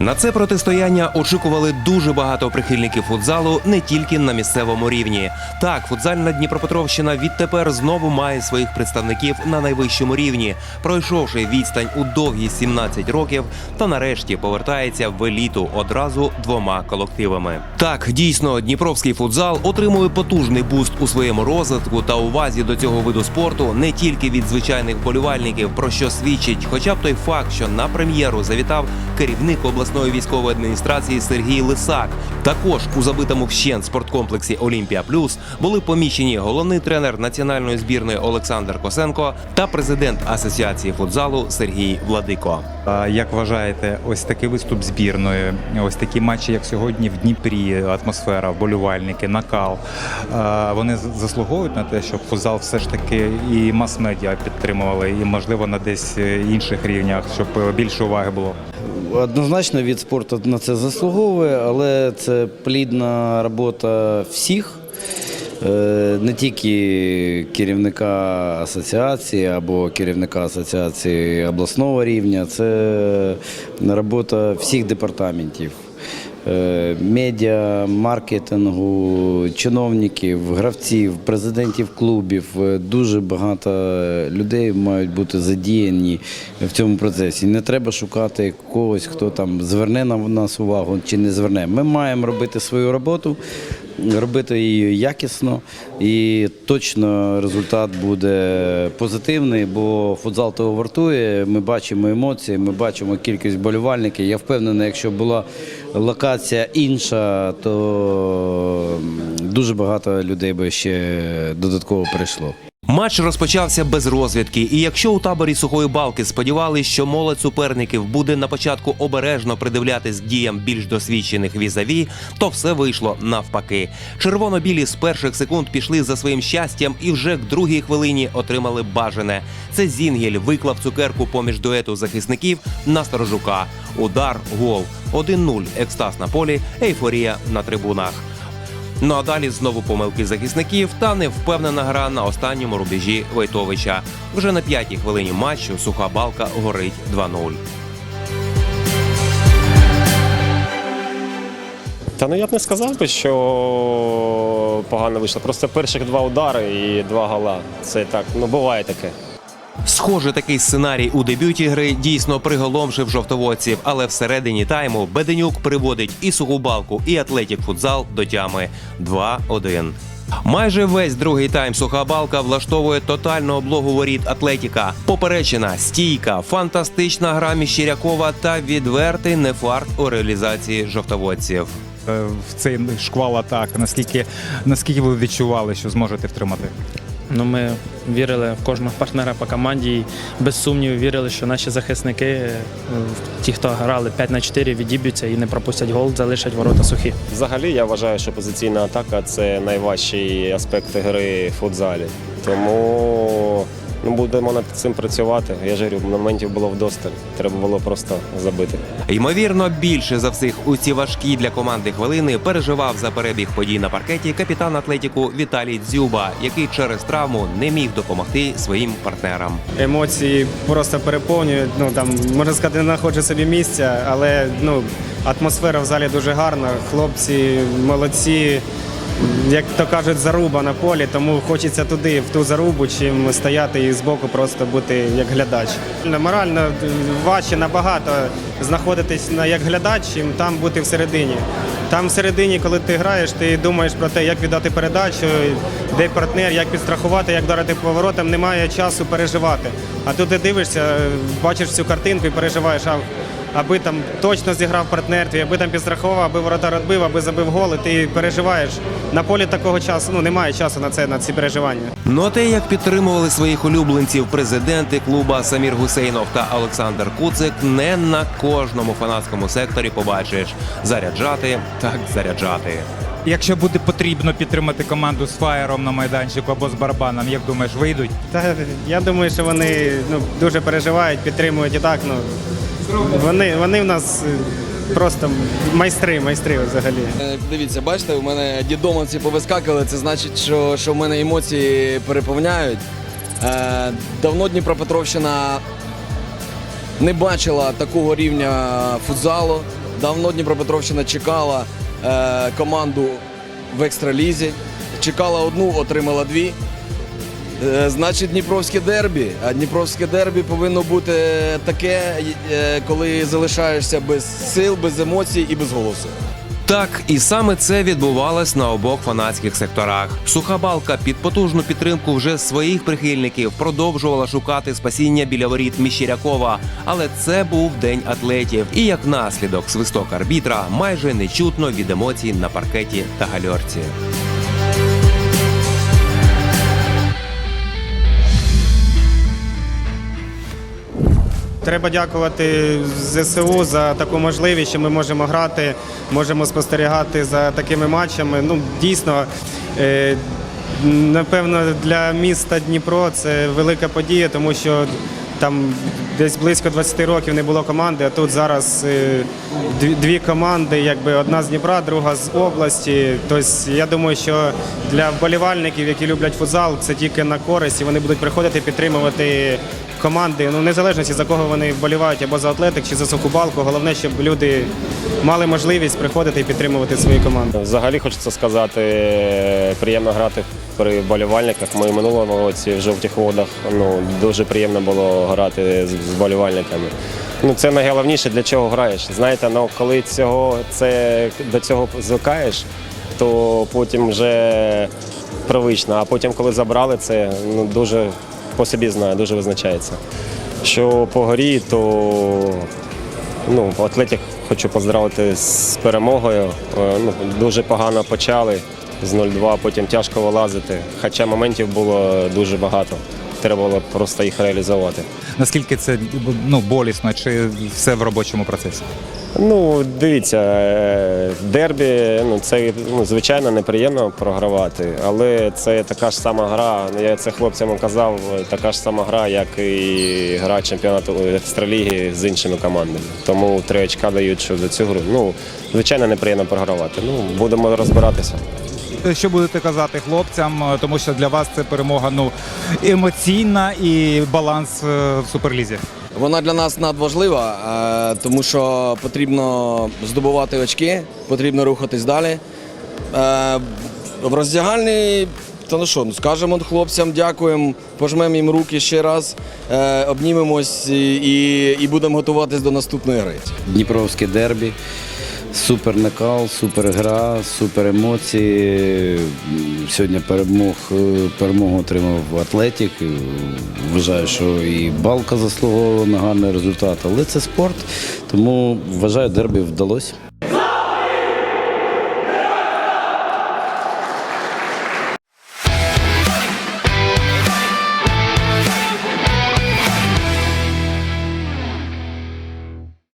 На це протистояння очікували дуже багато прихильників футзалу не тільки на місцевому рівні. Так, футзальна Дніпропетровщина відтепер знову має своїх представників на найвищому рівні, пройшовши відстань у довгі 17 років, та нарешті повертається в еліту одразу двома колективами. Так, дійсно, дніпровський футзал отримує потужний буст у своєму розвитку та увазі до цього виду спорту не тільки від звичайних болівальників, про що свідчить, хоча б той факт, що на прем'єру завітав керівник обласної військової адміністрації Сергій Лисак. Також у забитому вщент спорткомплексі Олімпія Плюс були помічені головний тренер національної збірної Олександр Косенко та президент асоціації футзалу Сергій Владико. Як вважаєте, ось такий виступ збірної, ось такі матчі, як сьогодні в Дніпрі, атмосфера, вболівальники, накал. Вони заслуговують на те, щоб футзал все ж таки і мас-медіа підтримували, і можливо на десь інших рівнях, щоб більше уваги було. Однозначно від спорту на це заслуговує, але це плідна робота всіх. Е, Не тільки керівника асоціації або керівника асоціації обласного рівня, це робота всіх департаментів. Е, Медіа, маркетингу, чиновників, гравців, президентів клубів. Е, Дуже багато людей мають бути задіяні в цьому процесі. Не треба шукати когось, хто там зверне на нас увагу чи не зверне. Ми маємо робити свою роботу, робити її якісно, і точно результат буде позитивний, бо футзал того вартує. Ми бачимо емоції, ми бачимо кількість болівальників. Я впевнений, якщо була локація інша, то дуже багато людей би ще додатково прийшло. Матч розпочався без розвідки, і якщо у таборі сухої балки сподівались, що молодь суперників буде на початку обережно придивлятись діям більш досвідчених візаві, то все вийшло навпаки. Червоно-білі з перших секунд пішли за своїм щастям і вже к другій хвилині отримали бажане. Це Зінгель виклав цукерку поміж дуету захисників на сторожука. Удар, гол, 1-0, екстаз на полі, ейфорія на трибунах. Ну а далі знову помилки захисників та невпевнена гра на останньому рубежі Войтовича. Вже на п'ятій хвилині матчу суха балка горить 2-0. Та ну я б не сказав би, що погано вийшло. Просто перших два удари і два гола. Це так, ну буває таке. Схоже, такий сценарій у дебюті гри дійсно приголомшив жовтоводців, але всередині тайму Беденюк приводить і Сугубалку, і Атлетік футзал до тями 2-1. Майже весь другий тайм суха балка влаштовує тотальну облогу воріт Атлетіка. Поперечена, стійка, фантастична гра Міщирякова та відвертий нефарт у реалізації жовтоводців. Е, В цей шквал атак, наскільки, наскільки ви відчували, що зможете втримати? Ну, ми вірили в кожного партнера по команді і без сумніву вірили, що наші захисники, е, ті, хто грали 5 на 4, відіб'ються і не пропустять гол, залишать ворота сухі. Взагалі я вважаю, що позиційна атака це найважчий аспект гри в футзалі. Тому ну, будемо над цим працювати. Я ж говорю, моментів було вдосталь. Треба було просто забити. Ймовірно, більше за всіх у ці важкі для команди хвилини переживав за перебіг подій на паркеті капітан Атлетіку Віталій Дзюба, який через травму не міг допомогти своїм партнерам. емоції просто переповнюють. Ну там можна сказати, не знаходжу собі місця, але ну атмосфера в залі дуже гарна. Хлопці молодці. Як то кажуть, заруба на полі, тому хочеться туди, в ту зарубу, чим стояти і збоку просто бути як глядач. Морально важче набагато знаходитись на як глядач, чим там бути всередині. Там всередині, коли ти граєш, ти думаєш про те, як віддати передачу, де партнер, як підстрахувати, як вдарити поворотом, немає часу переживати. А тут ти дивишся, бачиш цю картинку і переживаєш, а, аби там точно зіграв партнер твій, аби там підстрахував, аби воротар відбив, аби забив гол, і ти переживаєш. На полі такого часу ну немає часу на це, на ці переживання. Ну а те, як підтримували своїх улюбленців президенти клуба Самір Гусейнов та Олександр Куцик, не на кожному фанатському секторі побачиш заряджати так заряджати. Якщо буде потрібно підтримати команду з фаєром на майданчику або з барабаном, як думаєш, вийдуть? Та я думаю, що вони ну, дуже переживають, підтримують і так. Ну вони, вони в нас е, просто майстри, майстри взагалі. Е, Дивіться, бачите, у мене дідомовці повискакали, це значить, що, що в мене емоції переповняють. Е, давно Дніпропетровщина не бачила такого рівня футзалу. Давно Дніпропетровщина чекала команду в екстралізі. Чекала одну, отримала дві. Е, Значить, Дніпровське дербі. А Дніпровське дербі повинно бути таке, е, коли залишаєшся без сил, без емоцій і без голосу. Так, і саме це відбувалось на обох фанатських секторах. Суха балка під потужну підтримку вже своїх прихильників продовжувала шукати спасіння біля воріт Міщерякова. Але це був день атлетів, і як наслідок свисток арбітра майже не чутно від емоцій на паркеті та гальорці. Треба дякувати ЗСУ за таку можливість, що ми можемо грати, можемо спостерігати за такими матчами. Ну, дійсно, е, напевно, для міста Дніпро це велика подія, тому що там десь близько 20 років не було команди, а тут зараз е, дві, дві команди, якби одна з Дніпра, друга з області. Тобто я думаю, що для вболівальників, які люблять футзал, це тільки на користь, і вони будуть приходити підтримувати команди, ну незалежності за кого вони вболівають, або за атлетик чи за сухубалку. Головне, щоб люди мали можливість приходити і підтримувати свої команди. Взагалі хочеться сказати, приємно грати при вболівальниках. Ми в минулому році в жовтих водах ну, дуже приємно було грати з з вболівальниками. Ну, це найголовніше, для чого граєш. Знаєте, ну, коли цього, це, до цього звикаєш, то потім вже привично. А потім, коли забрали це, ну, дуже по собі знаю, дуже визначається. Що по горі, то Ну, атлетів хочу поздравити з перемогою. Е, Ну, дуже погано почали з 0-2, потім тяжко вилазити. Хоча моментів було дуже багато. Треба було просто їх реалізувати. Наскільки це ну, болісно, чи все в робочому процесі? Ну, дивіться, е, дербі ну, це ну, звичайно неприємно програвати, але це така ж сама гра. Я це хлопцям казав, така ж сама гра, як і гра чемпіонату екстраліги з іншими командами. Тому три очка дають що за цю гру. Ну, звичайно, неприємно програвати. Ну, будемо розбиратися. Що будете казати хлопцям, е, тому що для вас це перемога ну, емоційна і баланс е, в суперлізі. Вона для нас надважлива, е, тому що потрібно здобувати очки, потрібно рухатись далі. Е, В роздягальні, та ну що, ну, скажемо хлопцям, дякуємо, пожмемо їм руки ще раз, е, обнімемось і, і будемо готуватись до наступної гри. Дніпровське дербі. Супер накал, супер гра, супер емоції. Сьогодні перемог, е, перемогу отримав Атлетік. Е, Вважаю, що і балка заслуговувала на гарний результат. Але це спорт, тому вважаю, дербі вдалося.